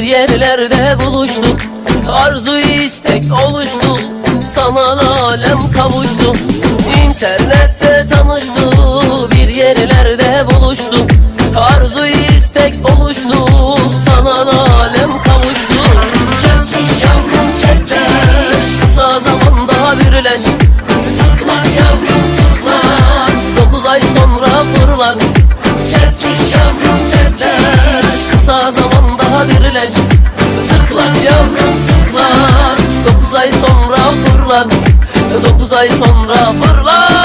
yerlerde buluştuk. Arzu istek oluştu. Sana alem kavuştu. İnternette tanıştı Bir yerlerde buluştuk Arzu istek oluştu. Sana alem kavuştu. Çekmiş yavrum çekmiş Kısa zamanda birleş. Tıklat yavrum tıklat. Dokuz ay sonra fırlar Çekmiş yavrum Kısa birleş Tıklat yavrum tıklat. Dokuz ay sonra fırlat Dokuz ay sonra fırlat